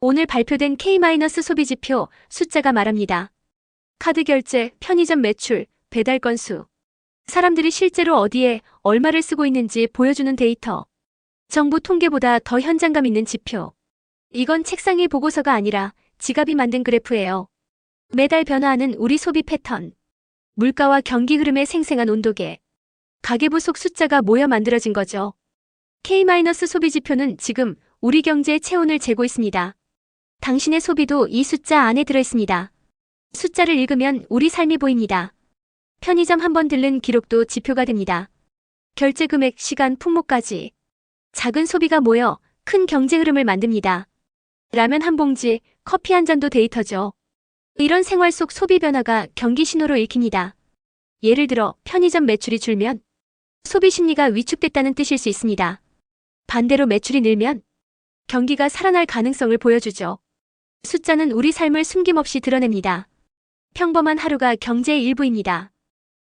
오늘 발표된 K-소비지표 숫자가 말합니다. 카드 결제, 편의점 매출, 배달 건수. 사람들이 실제로 어디에 얼마를 쓰고 있는지 보여주는 데이터. 정부 통계보다 더 현장감 있는 지표. 이건 책상의 보고서가 아니라 지갑이 만든 그래프예요. 매달 변화하는 우리 소비 패턴. 물가와 경기 흐름의 생생한 온도계. 가계부 속 숫자가 모여 만들어진 거죠. K-소비지표는 지금 우리 경제의 체온을 재고 있습니다. 당신의 소비도 이 숫자 안에 들어 있습니다. 숫자를 읽으면 우리 삶이 보입니다. 편의점 한 번 들른 기록도 지표가 됩니다. 결제 금액, 시간, 품목까지. 작은 소비가 모여 큰 경제 흐름을 만듭니다. 라면 한 봉지, 커피 한 잔도 데이터죠. 이런 생활 속 소비 변화가 경기 신호로 읽힙니다. 예를 들어 편의점 매출이 줄면 소비 심리가 위축됐다는 뜻일 수 있습니다. 반대로 매출이 늘면 경기가 살아날 가능성을 보여주죠. 숫자는 우리 삶을 숨김없이 드러냅니다. 평범한 하루가 경제의 일부입니다.